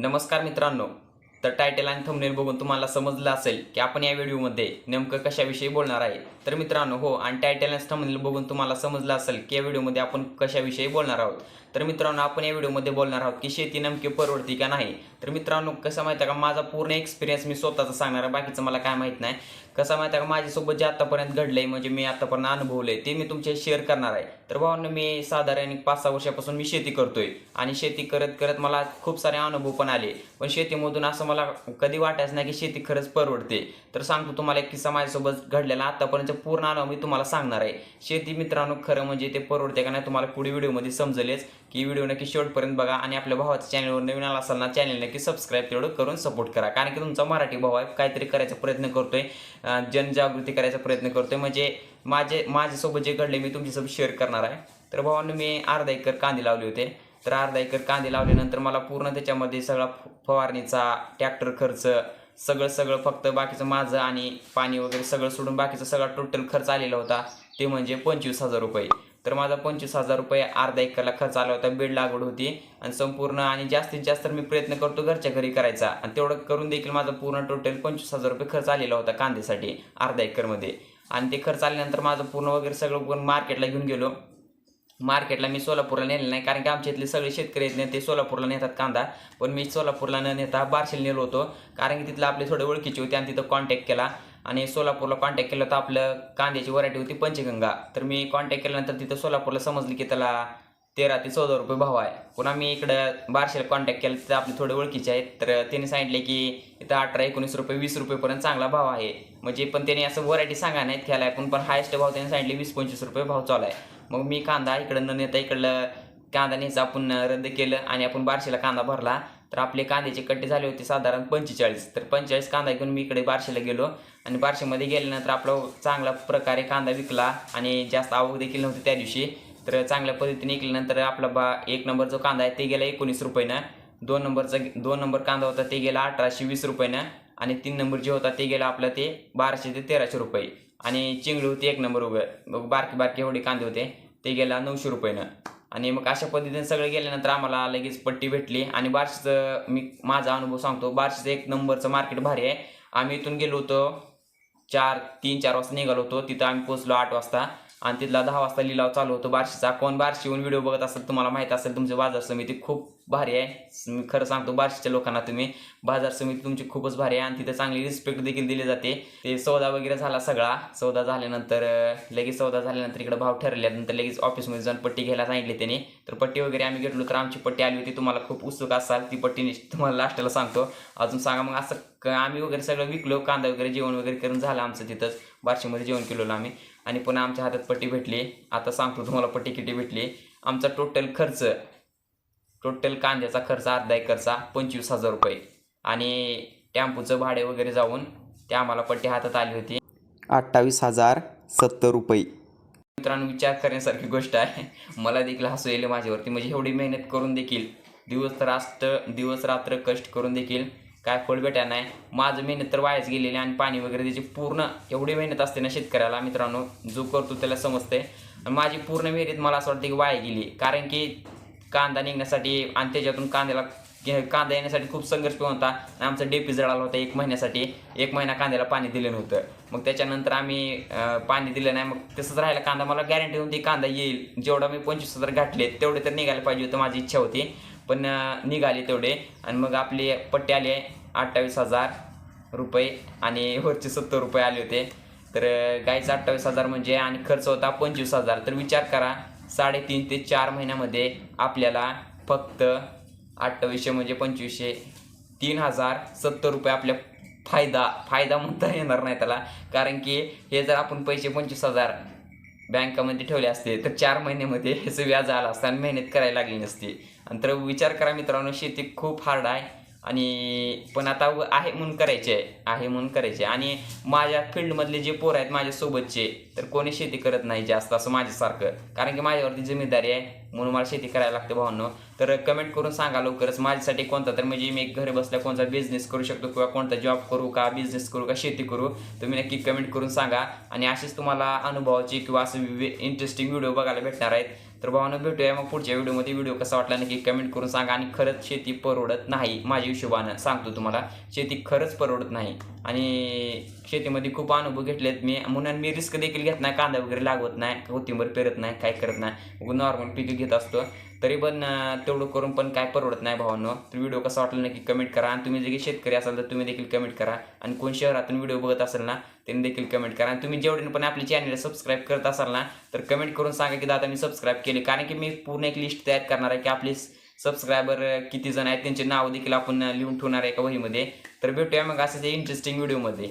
नमस्कार मित्रांनो. तर टायटल आणि थंबनेल बघून तुम्हाला समजलं असेल की आपण या व्हिडिओमध्ये नेमकं कशाविषयी बोलणार आहे. तर मित्रांनो हो आणि टायटल आणि थंबनेल बघून तुम्हाला समजलं असेल की या व्हिडिओमध्ये आपण कशाविषयी बोलणार आहोत. तर मित्रांनो आपण या व्हिडिओमध्ये बोलणार आहोत की शेती नेमकी परवडती का नाही. तर मित्रांनो कसं माहिती आहे का? माझा पूर्ण एक्सपिरियन्स मी स्वतःचा सांगणार आहे बाकीचं मला काय माहीत नाही. कसं माहिती आहे का? माझ्यासोबत जे आतापर्यंत घडलंय म्हणजे मी आतापर्यंत अनुभवलंय ते मी तुमच्या शेअर करणार आहे. तर भावांना मी साधारण एक पाच सहा वर्षापासून मी शेती करतोय. आणि शेती करत करत मला खूप सारे अनुभव पण आले. पण शेतीमधून असं मला कधी वाटायचं नाही की शेती खरंच परवडते. तर सांगतो तुम्हाला एक किस्सा माझ्यासोबत घडलेला आतापर्यंत पूर्ण अनुभव मी तुम्हाला सांगणार आहे. शेती मित्रांनो खरं म्हणजे ते परवडते का नाही तुम्हाला पुढे व्हिडिओमध्ये समजलेच. की व्हिडिओ नक्की शेवटपर्यंत बघा आणि आपल्या भावाच्या चॅनलवर नवीन आला असाल ना चॅनल नक्की सबस्क्राईब तेवढं करून सपोर्ट करा. कारण की तुमचा मराठी भाव आहे काहीतरी करायचा प्रयत्न करतोय. जनजागृती करायचा प्रयत्न करतोय. म्हणजे माझे माझ्यासोबत जे घडले मी तुमच्यासोबत शेअर करणार आहे. तर भावांनो मी अर्धा एकर कांदे लावले होते. तर अर्धा एकर कांदे लावल्यानंतर मला पूर्ण त्याच्यामध्ये सगळा फ- फवारणीचा ट्रॅक्टर खर्च सगळं सगळं फक्त बाकीचं माझं आणि पाणी वगैरे सगळं सोडून बाकीचा सगळा टोटल खर्च आलेला होता. ते म्हणजे पंचवीस हजार रुपये. तर माझा पंचवीस हजार रुपये अर्धा एकरला खर्च आला होता बेड लागवड होती आणि संपूर्ण आणि जास्तीत जास्त मी प्रयत्न करतो घरच्या घरी करायचा. आणि तेवढं करून देखील माझा पूर्ण टोटल पंचवीस हजार रुपये खर्च आलेला होता कांद्यासाठी अर्धा एकरमध्ये. आणि ते खर्च आल्यानंतर माझं पूर्ण वगैरे सगळं पण मार्केटला घेऊन गेलो. मार्केटला मी सोलापूरला नेलं नाही कारण की आमच्या इथले सगळे शेतकरी आहेत ना ते सोलापूरला नेतात कांदा. पण मी सोलापूरला न नेता बारशीला नेलो होतो कारण की तिथलं आपले थोडे ओळखीचे होते आणि तिथं कॉन्टॅक्ट केला. आणि सोलापूरला कॉन्टॅक्ट केलं तर आपलं कांद्याची व्हरायटी होती पंचगंगा. तर मी कॉन्टॅक्ट केल्यानंतर तिथं सोलापूरला समजलं की त्याला तेरा ते चौदा रुपये भाव आहे. पुन्हा मी इकडं बारशेला कॉन्टॅक्ट केला तर आपले थोडे ओळखीचे आहेत. तर त्याने सांगितले की इथं अठरा एकोणीस रुपये वीस रुपयेपर्यंत चांगला भाव आहे. म्हणजे पण त्याने असं व्हरायटी सांगा नाहीत खेळायला पण पण हायस्ट भाव त्याने सांगितले वीस पंचवीस रुपये भाव चालू आहे. मग मी कांदा इकडं न नेता इकडलं कांदा न्यायचा आपण रद्द केलं आणि आपण बारशेला कांदा भरला. तर आपले कांद्याचे कट्टे झाले होते साधारण पंचेचाळीस. तर पंचेचाळीस कांदा घेऊन मी इकडे बारशेला गेलो आणि बारशेमध्ये गेल्यानंतर आपला चांगला प्रकारे कांदा विकला आणि जास्त आवक देखील नव्हती त्या दिवशी. तर चांगल्या पद्धतीने विकल्यानंतर आपला बा एक नंबर जो कांदा आहे ते गेला एकोणीस रुपयानं. दोन नंबरचा दोन नंबर कांदा होता ते गेला अठराशे वीस रुपयानं आणि तीन नंबर जे होता ते गेला आपलं ते बाराशे ते तेराशे रुपये. आणि चिंगडी होती एक नंबर उभं बारके बारके एवढे कांदे होते ते गेला नऊशे रुपयानं. आणि मग अशा पद्धतीने सगळं गेल्यानंतर आम्हाला लगेच पट्टी भेटली. आणि बार्शीचं मी माझा अनुभव सांगतो बार्शीचं एक नंबरचं मार्केट भारी आहे. आम्ही इथून गेलो होतो चार तीन चार वाजता निघालो होतो. तिथं आम्ही पोचलो आठ वाजता. आणि तिथला दहा वाजता लिलाव चालू होतो बार्शीचा. कोण बार्शीहून व्हिडिओ बघत असेल तुम्हाला माहीत असेल तुमचे बाजार समिती खूप भारी आहे. मी खरं सांगतो बार्शीच्या लोकांना तुम्ही बाजार समिती तुमची खूपच भारी आहे आणि तिथे चांगली रिस्पेक्ट देखील दिली जाते. ते सौदा वगैरे झाला सगळा. सौदा झाल्यानंतर लगेच सौदा झाल्यानंतर इकडे भाव ठरल्यानंतर लगेच ऑफिसमध्ये जाऊन पट्टी घ्यायला सांगितले त्याने. तर पट्टी वगैरे आम्ही घेतलो तर आमची पट्टी आली होती. तुम्हाला खूप उत्सुक असाल ती पट्टी तुम्हाला लास्टला सांगतो. अजून सांगा मग असं आम्ही वगैरे सगळं विकलो. कांदा वगैरे जेवण वगैरे करून झालं आमचं तिथंच. बार्शीमध्ये जेवण केलेलं आम्ही. आणि पुन्हा आमच्या हातात पट्टी भेटली. आता सांगतो तुम्हाला पट्टी किती भेटली. आमचा टोटल खर्च टोटल कांद्याचा खर्च अर्धा एकरचा पंचवीस हजार रुपये. आणि टॅम्पूचं भाडे वगैरे जाऊन ते आम्हाला पट्टी हातात आली होती. अठ्ठावीस हजार सत्तर रुपये. मित्रांनो विचार करण्यासारखी गोष्ट आहे. मला देखील हसू येईल माझ्यावरती. म्हणजे एवढी मेहनत करून देखील दिवस रात्र दिवस रात्र कष्ट करून देखील काय फळ भेटा नाही. माझं मेहनत तर वायाच गेलेली आणि पाणी वगैरे त्याची पूर्ण एवढी मेहनत असते ना शेतकऱ्याला. मित्रांनो जो करतो त्याला समजते आणि माझी पूर्ण मेहनत मला असं वाटतं की वाया गेली. कारण की कांदा निघण्यासाठी आणि त्याच्यातून कांद्याला कांदा येण्यासाठी खूप संघर्ष पण होता. आमचा डेपी जळाला होता एक महिन्यासाठी. एक महिना कांद्याला पाणी दिलं नव्हतं. मग त्याच्यानंतर आम्ही पाणी दिलं नाही. मग तसंच राहिला. कांदा मला गॅरंटी होती कांदा येईल. जेवढा मी पंचवीस हजार घातले तेवढे तर निघायला पाहिजे होतं माझी इच्छा होती. पण निघाली निघाले तेवढे. आणि मग आपले पट्टे आले अठ्ठावीस हजार रुपये आणि वरचे सत्तर रुपये आले होते. तर गायचं अठ्ठावीस हजार म्हणजे आणि खर्च होता पंचवीस हजार. तर विचार करा. साडेतीन ते चार महिन्यामध्ये आपल्याला फक्त अठ्ठावीसशे म्हणजे पंचवीसशे तीन हजार सत्तर रुपये आपल्या फायदा फायदा म्हणता येणार नाही त्याला. कारण की हे जर आपण पैसे पंचवीस हजार बँकामध्ये ठेवले असते तर चार महिन्यामध्ये ह्याचं व्याज आलं असतं आणि मेहनत करायला लागली नसते. आणि तर विचार करा मित्रांनो शेती खूप हार्ड आहे. आणि पण आता आहे म्हणून करायचे आहे आहे म्हणून करायचे. आणि माझ्या फील्डमधले जे पोर आहेत माझ्यासोबतचे तर कोणी शेती करत नाही जास्त असं माझ्यासारखं. कारण की माझ्यावरती जिम्मेदारी आहे. म्हणून मला शेती करायला लागते भावांनो. तर कमेंट करून सांगा लवकरच माझ्यासाठी कोणता तर म्हणजे मी घरी बसल्या कोणता बिझनेस करू शकतो किंवा कोणता जॉब करू का बिझनेस करू का शेती करू तुम्ही नक्की कमेंट करून सांगा. आणि असेच तुम्हाला अनुभवाची किंवा असं इंटरेस्टिंग व्हिडिओ बघायला भेटणार आहेत. तर भावानं भेटूया मग पुढच्या व्हिडिओमध्ये व्हिडिओ कसा वाटला नक्की कमेंट करून सांगा. आणि खरंच शेती परवडत नाही माझ्या हिशोबानं सांगतो तुम्हाला. शेती खरंच परवडत नाही. आणि शेतीमध्ये खूप अनुभव घेतलेत मी. म्हणून मी रिस्क देखील घेत नाही. कांदा वगैरे लागवत नाही. कोथिंबर पेरत नाही. काय करत नाही. नॉर्मल पिके घेत असतो. तरी पण तेवढं करून पण काय परवडत नाही भावांनो. तर व्हिडिओ कसा वाटला नक्की कमेंट करा. आणि तुम्ही जे शेतकरी असाल तर तुम्ही देखील कमेंट करा. आणि कोण शहरातून व्हिडिओ बघत असेल ना त्यांनी देखील कमेंट करा. आणि तुम्ही जेवढे पण आपल्या चॅनलला सबस्क्राईब करत असाल ना तर कमेंट करून सांगा की दादा मी सबस्क्राईब केले. कारण की मी पूर्ण एक लिस्ट तयार करणार आहे की आपली सबस्क्रायबर किती जण आहेत त्यांचे नाव देखील आपण लिहून ठेवणार आहे एका वहीमध्ये. तर भेटूया मग असंच इंटरेस्टिंग व्हिडिओमध्ये